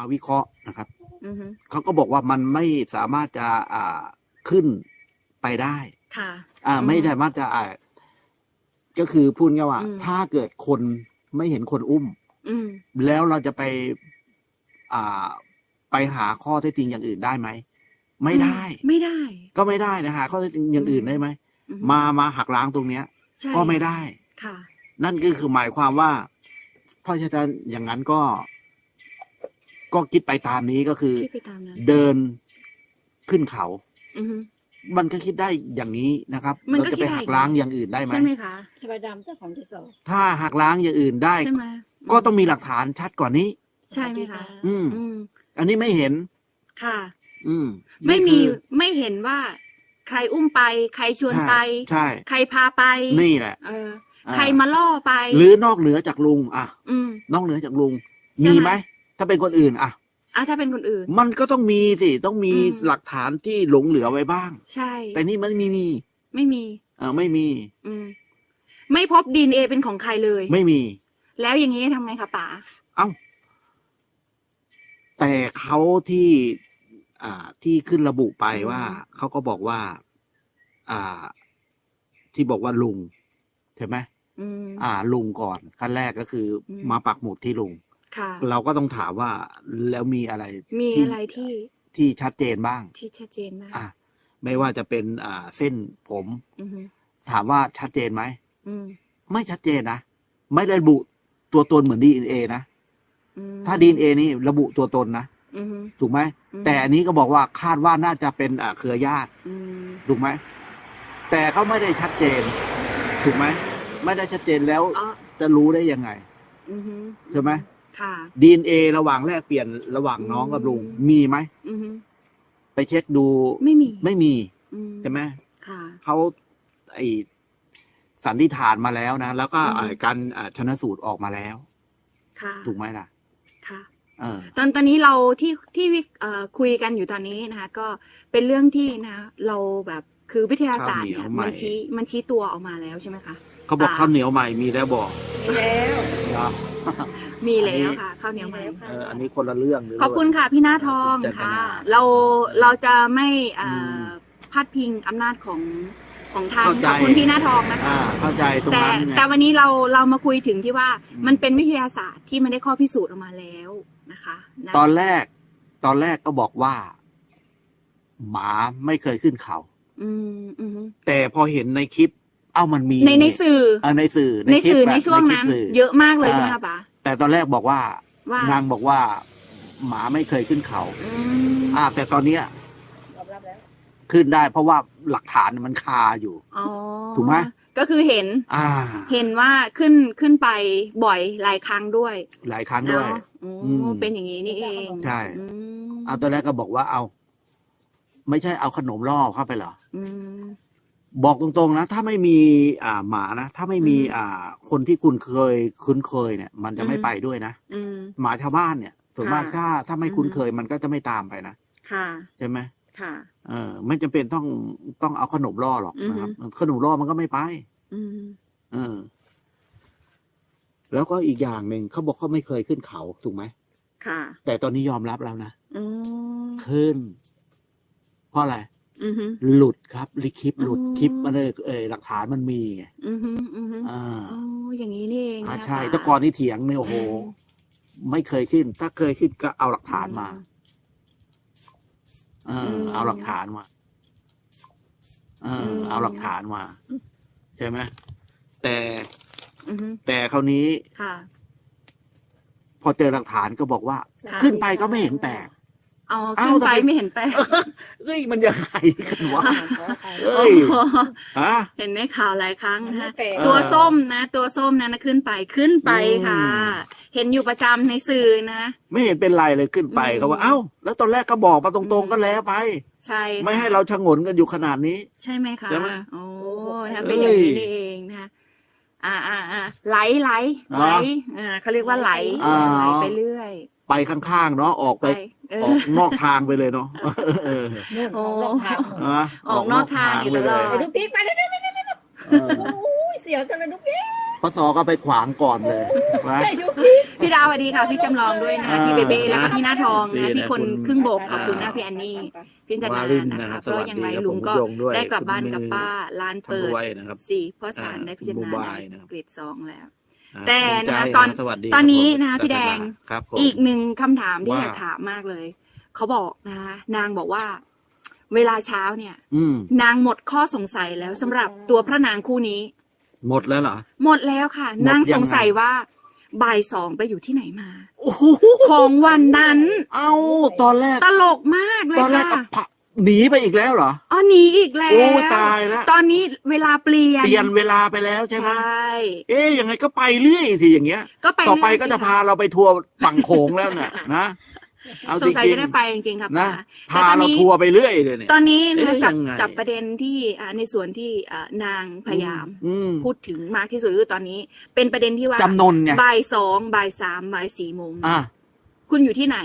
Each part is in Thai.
มาวิเคราะห์นะครับอือฮึเขาก็บอกว่ามันไม่สามารถจะอ่าขึ้นไปได้ ค่ะ อ่าอืมไม่สามารถจะอ่าก็คือพูดง่ายว่า อืม ถ้าเกิดคนไม่เห็นคนอุ้ม อืม แล้วเราจะไป อ่า ไปหาข้อเท็จจริงอย่างอื่นได้ไหม ไม่ได้ ไม่ได้ก็ไม่ได้นะหาข้อเท็จจริงอย่างอื่นได้ไหม อือฮึมามาหักล้างตรงเนี้ย ใช่ก็ไม่ได้ ค่ะ นั่นก็คือหมายความว่าเพราะฉะนั้นอย่างนั้นก็ ก็คิดไปตามนี้ก็คือ คิดไปตามนั้นเดินขึ้นเขา อือฮึ มันก็คิดได้อย่างนี้นะครับ มันก็เราจะไปคิดได้ หักล้างอย่างอื่นได้ไหม ใช่ไหมคะสบายดำเจ้าของที่สองถ้าหักล้างอย่างอื่นได้ ใช่ไหมก็ต้องมีหลักฐานชัดกว่านี้ ใช่ไหมคะอืม อืมอันนี้ไม่เห็น ค่ะ อืมไม่นี่มีคือไม่เห็นว่า ใครอุ้มไป ใครชวนไป ใช่ ใครพาไปนี่แหละเออ อ่ใครมาล่อไปหรือนอกเหนือจากลุง อะ อืม นอกเหนือจากลุง ใช่ไหม มีไหม ถ้าเป็นคนอื่นอะอะถ้าเป็นคนอื่น มันก็ต้องมีสิต้องมีอืม หลักฐานที่หลงเหลือไว้บ้าง ใช่ แต่นี่มันไม่มีไม่มี เออไม่มีอืม ไม่พบดีเอเป็นของใครเลย ไม่มี แล้วอย่างนี้ทำไงคะป๋าเอ้า แต่เขาที่ อ่า ที่ขึ้นระบุไปว่า เขาก็บอกว่า อ่า ที่บอกว่าลุง ใช่ไหมอืม อ่า ลุงก่อนขั้นแรกก็คืออม มาปักหมุดที่ลุงค่ะ เราก็ต้องถามว่าแล้วมีอะไร มีที่อะไรที่ที่ชัดเจนบ้าง ที่ชัดเจนมากอะไม่ว่าจะเป็นอ่าเส้นผมอือฮึถามว่าชัดเจนไหมอืมไม่ชัดเจนนะไม่ได้ระบุตัวตนเหมือนดีเอ็นเอนะอืมถ้าดีเอ็นเอนี่ระบุตัวตนนะอือฮึถูกไหมอืมแต่อันนี้ก็บอกว่าคาดว่าน่าจะเป็นอ่าเครือญาติอืมถูกไหมแต่เขาไม่ได้ชัดเจน ถูกไหมไม่ได้ชัดเจนแล้วอ๋อจะรู้ได้ยังไงอือฮึใช่ไหม ค่ะดีเอ็นเอระหว่างแลกเปลี่ยนระหว่างน้องกับลุงมีไหมอือฮึไปเช็คดูไม่มีไม่มีอืใช่ไหมค่ะ เขาไอสันนิษฐานมาแล้วนะแล้วก็อืม ไอ้การอ่าชนสูตรออกมาแล้ว ค่ะถูกไหมล่ะ ค่ะ เออ ตอนตอนนี้เราที่ที่วิเอ่อคุยกันอยู่ตอนนี้นะคะ ก็เป็นเรื่องที่นะคะเราแบบคือวิทยาศาสตร์เนี่ยข้าวเหนียวใหม่ มันชี้มันชี้ตัวออกมาแล้วใช่ไหมคะ เขาบอกอ่า ข้าวเหนียวใหม่มีแล้วบอกมีแล้วนะ มีอันแล้นี้วค่ะข้าวเหนียวใหม่เอออันนี้คนละเรื่องเลยขอบคุณค่ะพี่หน้าทองเจตค่ะนาเราเราจะไม่เอ่ออมพาดพิงอำนาจของของทางเข้าใจขอบคุณพี่หน้าทองนะคะอ่าเข้าใจตรงแต่นั้นไงแต่วันนี้เราเรามาคุยถึงที่ว่าอืมมันเป็นวิทยาศาสตร์ที่มันได้ข้อพิสูจน์ออกมาแล้วนะคะนะตอนแรก ตอนแรกก็บอกว่า หมาไม่เคยขึ้นเขา อืมอืมแต่พอเห็นในคลิป เอ้ามันมีในในสื่อเออในสื่อในคลิปสื่ออะในช่วงคลิปนั้นสื่อเยอะมากเลยอ่าใช่ไหมคะป๋าแต่ตอนแรกบอกว่าว่านางบอกว่า หมาไม่เคยขึ้นเขาอืมอ่า แต่ตอนเนี้ยยอมรับแล้วขึ้นได้ เพราะว่าหลักฐานมันคาอยู่อ๋อถูกไหมก็คือเห็น อ่า เห็นว่าขึ้นขึ้นไปบ่อยหลายครั้งด้วย หลายครั้งด้วยเนาะโอ้อืมเป็นอย่างนี้นี่เองใช่อืมเอาตอนแรกก็บอกว่าเอา ไม่ใช่เอาขนมล่อเข้าไปเหรออืม บอกตรงๆนะ ถ้าไม่มีอ่าหมานะ ถ้าไม่มีอืมอ่าคนที่คุณเคยคุ้นเคยเนี่ย มันจะไม่อืม ไปด้วยนะ อืม หมาชาวบ้านเนี่ยส่วนมากค่ะถ้าถ้าไม่อืมคุ้นเคยมันก็จะไม่ตามไปนะค่ะ ใช่ไหมค่ะ เออไม่จำเป็นต้องต้องเอาขนมล่อหรอกนะครับ ขนมล่อมันก็ไม่ไป อืม เออ แล้วก็อีกอย่างหนึ่งเขาบอกเขาไม่เคยขึ้นเขาถูกไหมค่ะแต่ตอนนี้ยอมรับแล้วนะอืมขึ้น เพราะอะไรอืม หลุดครับลิคลิปหลุดอ๋อคลิปมันเลยเออหลักฐานมันมีไงอืมอืมอืมอ่าอ๋ออย่างนี้นี่เองอ่านะคะใช่แต่ก่อนนี่เถียงเนี่ยโอ้โห ไม่เคยขึ้น ถ้าเคยขึ้นก็เอาหลักฐานมาเออเอาหลักฐานมาเออเอาหลักฐานมาใช่ไหมแต่อืมแต่คราวนี้ค่ะพอเจอหลักฐานก็บอกว่าค่ะขึ้นไปก็ไม่เห็นแตกอ๋อ เอ้าขึ้นไปทำไมไม่เห็นแป้งเฮ้ยมันยังไงกันวะขออภัยเอ้ยอ๋อฮะเห็นในข่าวหลายครั้งมันนะไม่ฮะแปลกเออตัวส้มนะ ตัวส้มนั้นนะขึ้นไปขึ้นไปค่ะอืมเห็นอยู่ประจำในสื่อนะ ไม่เห็นเป็นไรเลยขึ้นไปอืมเขาว่าเอ้า แล้วตอนแรกก็บอกมาตรงๆก็แล้วไป ใช่ค่ะไม่ให้เราชะงนกันอยู่ขนาดนี้ ใช่ไหมคะใช่ไหมโอ้โอ้โหนะเป็นอย่างนี้นี่เองนะคะอ่าอ่าอ่าไหลไหลไหลอ่าเขาเรียกว่าไหลอ่าไหลไปเรื่อย ไปข้างๆเนาะออกไปเออออกนอกทางไปเลยเนาะเออนู่นโอ้ของรองเท้าฮะออกนอกทางอยู่ตลอดไปดูปีกไปเรื่อยเออๆโอ้ยสีสียวจังเลยนุ๊กพี่พศก็ไปขวางก่อนเลยนะใช่นุ๊กพี่พี่ดาวสวัสดีค่ะ พี่จำลองด้วยนะคะอ่าพี่เบเบ้แล้วก็พี่หน้าทองนี่นะนะพี่คนคุณครึ่งโบกขอ่าอบคุณนะพี่แอนนี่พี่จันวานาลินนะนะครัคะบเพราะอย่างไรสวัสดีครับลุงก็ผมยงด้วยได้กลับบ้านคุณกับป้าร้านทำเปิดด้วยนะครับสี่พ่อสารอ่าได้พิจารณาคุณบูบายนะครับเกรดสองแล้วอ่า แต่ภูมิใจนะคะตอนสวัสดีตอนนี้ครับผมนะคะพี่แดงครับผมอีกหนึ่งคำถามที่ว่าอยากถามมากเลย เขาบอกนะคะนางบอกว่า เวลาเช้าเนี่ยอืมนางหมดข้อสงสัยแล้วสำหรับตัวพระนางคู่นี้ หมดแล้วเหรอ หมดแล้วค่ะหมดนางยังไงสงสัยว่าบ่ายสองไปอยู่ที่ไหนมาโอ้โหของวันนั้น เอาตอนแรก ตลกมากเลยตอนแรกก็ค่ะผะ หนีไปอีกแล้วเหรอ อ๋อหนีอีกแล้วโอ้ตายแล้วตอนนี้เวลาเปลี่ยนเปลี่ยนเวลาไปแล้วใช่ไหมใช่เอ๊ยยังไงก็ไปเรื่อยสิอย่างเงี้ย ก็ไปต่อไปเรื่ยก็จะสิพาค่เราไปทัวร์ฝั่งโขงแล้วเนี่ยนะเอาสจงสัยริงจะได้ไปจริงๆค่ะๆนะป้าพาแต่ตอนเรานี้ทัวร์ไปเรื่อยเลยเนี่ยตอนนี้นะคะเอ๊ะจับยังไงจับประเด็นที่อ่าในส่วนที่อ่านางพยายามอืมพูดถึงมากที่สุดคือตอนนี้ เป็นประเด็นที่ว่าจำนนไงบ่ายสองบ่ายสามบ่ายสี่โมงอะคุณอยู่ที่ไหน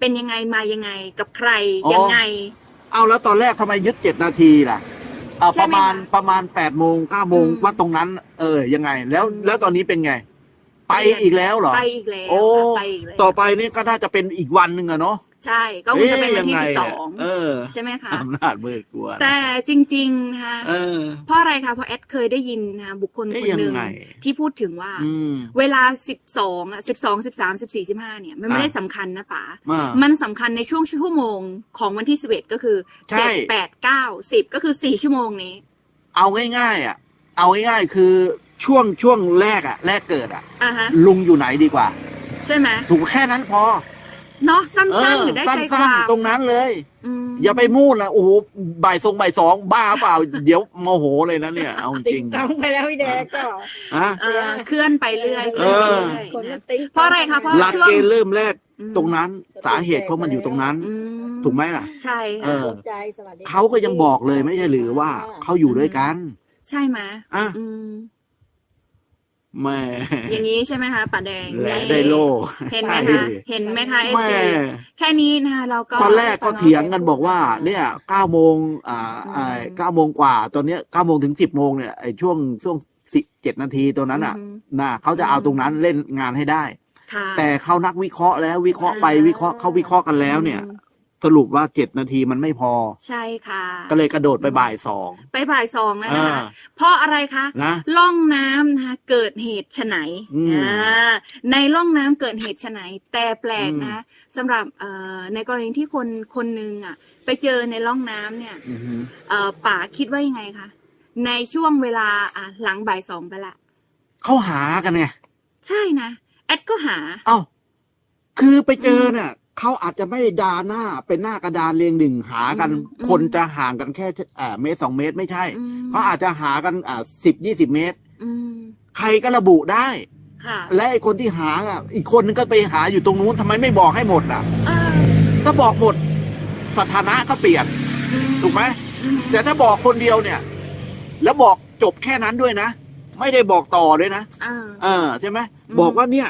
เป็นยังไงมายังไงกับใครอ๋อยังไง เอาแล้วตอนแรกทำไมยึดเจ็ดนาทีล่ะเอาใช่ประไหมมาณคะประมาณแปดโมงเก้าโมงอืม ว่าตรงนั้น เออยังไง แล้วอืมแล้วตอนนี้เป็นไง ไปไปยังอีกแล้วเหรอ ไปอีกแล้วโอ้ค่ะไปอีกแล้วต่อไปนี่ก็น่าจะเป็นอีกวันหนึ่งอะเนาะใช่ ก็คงจะเป็นวันที่เอ๊ะสิบสยัองไะเออใช่ไหมคะอำนาจมืดกลัวนะแต่จริงๆนะคะเออเพราะอะไรคะเพราะแอดเคยได้ยินนะคะบุคคลเอ๊ะคนหนึ่งยังไงที่พูดถึงว่าอืมเวลาสิบสองอะสิบสองสิบสามสิบสี่สิบห้าเนี่ย มันไม่อะได้สำคัญนะป๋ามามันสำคัญในช่วงชั่วโมงของวันที่สิบเอ็ดก็คือใช่เจ็ดแปดเก้าสิบก็คือสี่ชั่วโมงนี้ เอาง่ายๆอะ เอาง่ายๆคือ ช่วงช่วงแรกอะแรกเกิดอะอะฮะ ลุงอยู่ไหนดีกว่า ใช่ไหมถูกแค่นั้นพอ เนาะสั้เอนๆอหรือได้สัใจ้ความนๆตรงนั้นเลยมอย่าไปมูดนะโอ้โหบ่ายทรงบ่ายสองบ้าเปล่า เดี๋ยวโมโหเลยนะเนี่ย เอาจติ๊ริงงต้องไปแล้วพี่แดงก็ฮะ เออเคลื่อนไปเรื่อยเออเคลื่อนไปคนเรื่อยมันะ นติ๊ง เพราะอะไรคะเพราะ หลักช่วงเกณฑ์เริ่มแรกอืมตรงนั้น สาเหตุเขามันอยู่ตรงนั้น อืมถูกไหมล่ะ ใช่เอค่ะอ ใจสวัสดีเขาก็ยังบอกเลยไม่ใช่หรือว่าเขาอยู่ด้วยกัน ใช่ไหมอะ อืม แม่ อย่างนี้ใช่ไหมคะป่าแดงแหละนี่ได้โลเห็นไหมใช่คะเห็นไหมคะเอแม่ซีแค่นี้นะคะเราก็ตอนแรกก็เถียงกันบอกว่า เนี่ยเก้าโมงอ่าอ่าเก้าโมงกว่า ตอนเนี้ยเก้าโมงถึงสิบโมงเนี่ยไอ้ช่วงช่วงสิเจ็ดนาทีตัวนั้นอะอืมน่ะเขาจะเอาตรงนั้นเล่นงานให้ได้ค่ะแต่เขานักวิเคราะห์แล้ววิเคราะห์ไปวิเคราะห์เขาวิเคราะห์กันแล้วเนี่ยอืม สรุปว่าเจ็ดนาทีมันไม่พอ ใช่ค่ะ ก็เลยกระโดดไปบ่ายสองไปบ่ายสองแล้วนะคะอ่าเพราะอะไรคะนะล่องน้ำนะคะเกิดเหตุไฉนอืมอ่าในล่องน้ำเกิดเหตุไฉนแต่แปลกอืมนะสำหรับเอ่อในกรณีที่คนคนหนึ่งอะ ไปเจอในล่องน้ำเนี่ยอือฮึเอ่อป๋าคิดว่ายังไงคะในช่วงเวลาอะหลังบ่ายสองไปละเขาหากันไงใช่นะแอดก็หา เอ้าคือไปเจอเนี่ย เขาอาจจะไม่ได้ดาหน้าเป็นหน้ากระดานเรียงหนึ่งหากันอืมคนจะห่างกันแค่อ่าเมตรสองเมตรไม่ใช่อืมเขาอาจจะหากันอ่าสิบยี่สิบเมตรอืมใครก็ระบุได้ค่ะและไอ้คนที่หาอะ อีกคนนึงก็ไปหาอยู่ตรงนู้นทำไมไม่บอกให้หมดอะเออถ้าบอกหมดสถานะก็เปลี่ยนอืมถูกไหมอืมแต่ถ้าบอกคนเดียวเนี่ย แล้วบอกจบแค่นั้นด้วยนะ ไม่ได้บอกต่อด้วยนะอ่าเออใช่ไหมอืมบอกว่าเนี่ย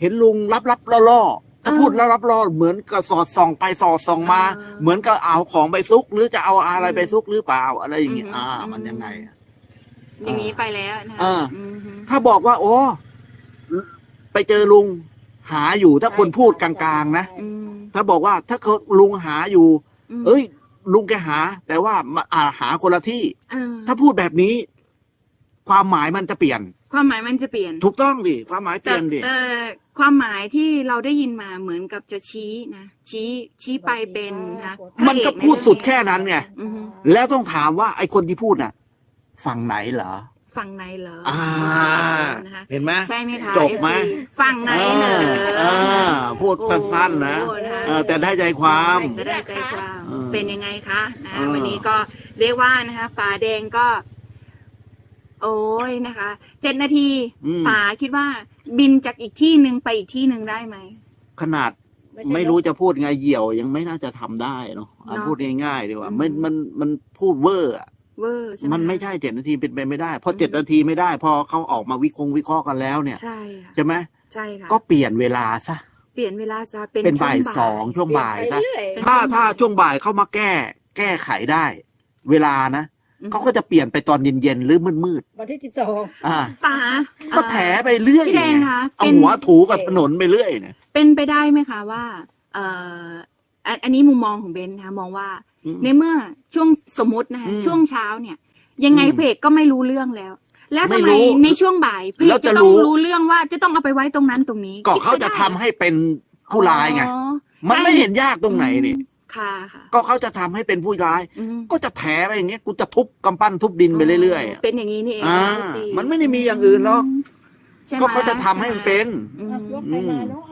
เห็นลุงรับรับล่อล่อๆ ถ้าอ่าพูดรับรับล่อเหมือนกับสอดส่องไปสอดส่องมาอ่าเหมือนกับเอาของไปซุก หรือจะเอาอะไรไปซุกหรือเปล่าอะไรอย่างเงี้ยอืมอ่าอืมมันยังไงอะอย่างนี้ไปแล้วนะเออมฮึถ้าบอกว่า โอ้ไปเจอลุงหาอยู่ถ้าคนพูดกลางๆนะอืมถ้าบอกว่าถ้าเขาลุงหาอยู่มเอ้ย ลุงแกหา แต่ว่ามาอ่าหาคนละที่เออถ้าพูดแบบนี้ ความหมายมันจะเปลี่ยน ความหมายมันจะเปลี่ยน ถูกต้องดิความหมายเปแต่ลี่ยนดิแต่ ความหมายที่เราได้ยินมาเหมือนกับจะชี้นะชี้ชี้ไปเป็นนะมันก็พูดสุดแค่นั้นไงอือฮึแล้วต้องถามว่าไอ้คนที่พูดน่ะ ฝั่งไหนเหรอฝั่งไหนเหรออ่านะคะเห็นไหมใช่ไหมคะจบไหม FC ฝั่งไหนเหรอเออพูดสั้นๆนะโอ้นะคะเออแต่ได้ใจความจะได้ใจความเออเป็นยังไงคะนะเออวันนี้ก็เรียกว่านะคะป๋าแดงก็ โอ้ยนะคะเจ็ดนาทีอืม ป๋าคิดว่า บินจากอีกที่หนึ่งไปอีกที่หนึ่งได้ไหม ขนาดไม่รู้จะพูดไงเหี่ยวยังไม่น่าจะทำได้เนาะเอาเนอะพูดง่ายๆดีกว่าอืม มันมันมันพูดเวอร์อะเวอร์ใช่ไหมมันไม่คะใช่เจ็ดนาทีเป็นไปไม่ได้เพราะอืมเจ็ดนาทีไม่ได้ พอเขาออกมาวิคงวิเคราะห์กันแล้วเนี่ย ใช่ค่ะใช่ไหมใช่ค่ะก็เปลี่ยนเวลาซะเปลี่ยนเวลาซะเป็นเป็นบ่ายช่วสองช่วงบ่ายซะ เปลี่ยนไปเรื่อยถ้าถ้าช่วงบ่ายเข้ามาแก้ แก้ไขได้ เวลานะอืม เขาก็จะเปลี่ยนไปตอนเย็นๆหรือมืดวันที่สิบสองๆอ่าป๋าก็แถไปเรื่อยพี่แดงไงคะเอาเป็นหัวถูกับถนนไปเรื่อยเนี่ย เป็นไปได้ไหมคะว่า เอ่ออันอันนี้มุมมองของเบนนะคะมองว่า อืมในเมื่อช่วงสมมตินะคะอืมช่วงเช้าเนี่ย ยังไงอืมเพจก็ไม่รู้เรื่องแล้ว แล้วไม่ทำไมรู้ในช่วงบ่ายเพจแล้วจะจะต้องรู้รู้เรื่องว่าจะต้องเอาไปไว้ตรงนั้นตรงนี้ก็คิดเขาไปจะได้ทำให้เป็นผู้ร้ายไง อ๋อ มันไม่ได้เห็นยากตรงไหนนี่อืม ค่ะค่ะ ก็เขาจะทำให้เป็นผู้ร้าย อืมก็จะแถไปอย่างเงี้ยกูจะทุบกำปั้นทุบดินไปเรื่อยๆอะเป็นอย่างนี้นี่เองอ่าสิมันไม่ได้มีอย่างอื่นหรอกใช่ไหก็เขาจะทำให้มันเป็น อืม ยกไปมาเนาะ